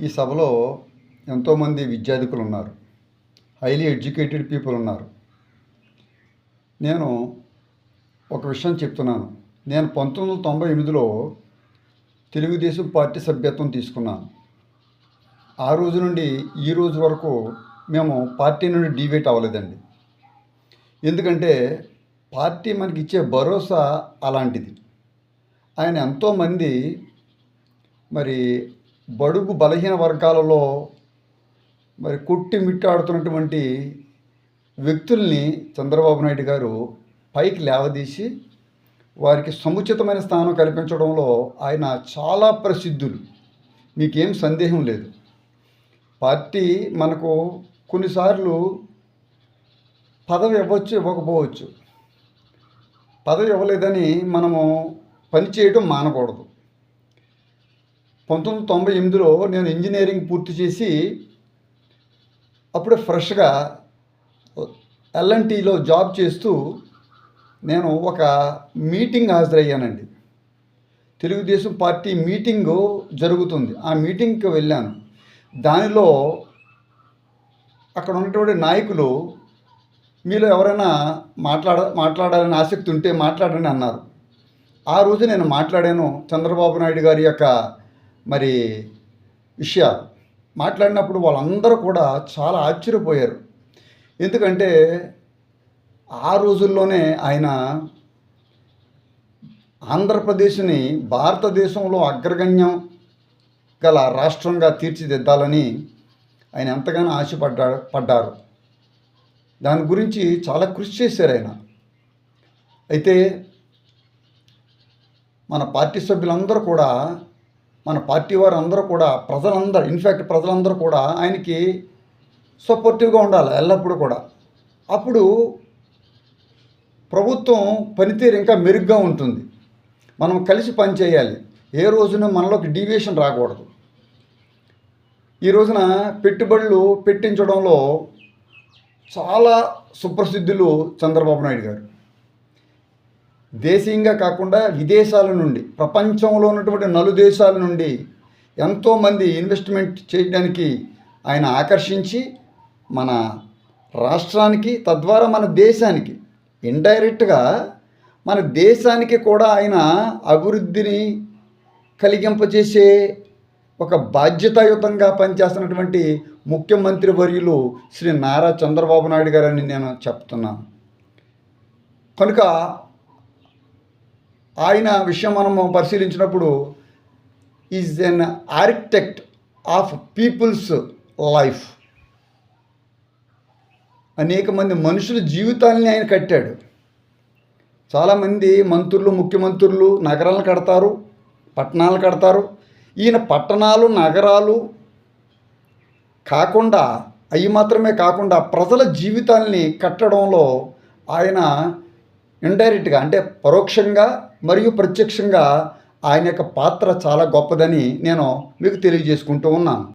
ఈ సభలో ఎంతోమంది విద్యార్థికులు ఉన్నారు హైలీ ఎడ్యుకేటెడ్ పీపుల్ ఉన్నారు. నేను ఒక విషయం చెప్తున్నాను. నేను పంతొమ్మిది వందల తొంభై ఎనిమిదిలో తెలుగుదేశం పార్టీ సభ్యత్వం తీసుకున్నాను. ఆ రోజు నుండి ఈ రోజు వరకు మేము పార్టీ నుండి డివేట్ అవ్వలేదండి. ఎందుకంటే పార్టీ మనకి ఇచ్చే భరోసా అలాంటిది. ఆయన ఎంతోమంది మరి బడుగు బలహీన వర్గాలలో మరి కొట్టి మిట్టాడుతున్నటువంటి వ్యక్తుల్ని చంద్రబాబు నాయుడు గారు పైకి లేవదీసి వారికి సముచితమైన స్థానం కల్పించడంలో ఆయన చాలా ప్రసిద్ధులు. మీకేం సందేహం లేదు. పార్టీ మనకు కొన్నిసార్లు పదవి ఇవ్వచ్చు ఇవ్వకపోవచ్చు. పదవి ఇవ్వలేదని మనము పని చేయటం మానకూడదు. పంతొమ్మిది తొంభై ఎనిమిదిలో నేను ఇంజనీరింగ్ పూర్తి చేసి అప్పుడే ఫ్రెష్గా ఎల్ఎన్టీలో జాబ్ చేస్తూ నేను ఒక మీటింగ్ హాజరయ్యానండి. తెలుగుదేశం పార్టీ మీటింగు జరుగుతుంది. ఆ మీటింగ్కి వెళ్ళాను. దానిలో అక్కడ ఉన్నటువంటి నాయకులు మీలో ఎవరైనా మాట్లాడ మాట్లాడాలని ఆసక్తి ఉంటే మాట్లాడని అన్నారు. ఆ రోజు నేను మాట్లాడాను చంద్రబాబు నాయుడు గారి యొక్క మరి విషయాలు మాట్లాడినప్పుడు వాళ్ళందరూ కూడా చాలా ఆశ్చర్యపోయారు. ఎందుకంటే ఆ రోజుల్లోనే ఆయన ఆంధ్రప్రదేశ్ని భారతదేశంలో అగ్రగణ్యం గల రాష్ట్రంగా తీర్చిదిద్దాలని ఆయన ఎంతగానో ఆశపడ్డా పడ్డారు. దాని గురించి చాలా కృషి చేశారు ఆయన. అయితే మన పార్టీ సభ్యులందరూ కూడా మన పార్టీ వారు అందరూ కూడా ప్రజలందరూ ఇన్ఫ్యాక్ట్ ప్రజలందరూ కూడా ఆయనకి సపోర్టివ్గా ఉండాలి ఎల్లప్పుడూ కూడా. అప్పుడు ప్రభుత్వం పనితీరు ఇంకా మెరుగ్గా ఉంటుంది. మనం కలిసి పనిచేయాలి ఏ రోజున మనలోకి డీవియేషన్ రాకూడదు. ఈ రోజున పెట్టుబడులు పెట్టించడంలో చాలా సుప్రసిద్ధులు చంద్రబాబు నాయుడు గారు. దేశీయంగా కాకుండా విదేశాల నుండి ప్రపంచంలో ఉన్నటువంటి నలు దేశాల నుండి ఎంతోమంది ఇన్వెస్ట్మెంట్ చేయడానికి ఆయన ఆకర్షించి మన రాష్ట్రానికి తద్వారా మన దేశానికి ఇండైరెక్ట్గా మన దేశానికి కూడా ఆయన అభివృద్ధిని కలిగింపజేసే ఒక బాధ్యతాయుతంగా పనిచేస్తున్నటువంటి ముఖ్యమంత్రి వర్యులు శ్రీ నారా చంద్రబాబు నాయుడు గారని నేను చెప్తున్నాను. కనుక ఆయన విషయం మనము పరిశీలించినప్పుడు is an architect of people's life. అనేక మంది మనుషుల జీవితాలని ఆయన కట్టాడు. చాలామంది మంత్రులు ముఖ్యమంత్రులు నగరాలను కడతారు పట్టణాలు కడతారు. ఈయన పట్టణాలు నగరాలు కాకుండా అవి మాత్రమే కాకుండా ప్రజల జీవితాల్ని కట్టడంలో ఆయన ఇండైరెక్ట్గా అంటే పరోక్షంగా మరియు ప్రత్యక్షంగా ఆయన యొక్క పాత్ర చాలా గొప్పదని నేను మీకు తెలియజేసుకుంటూ ఉన్నాను.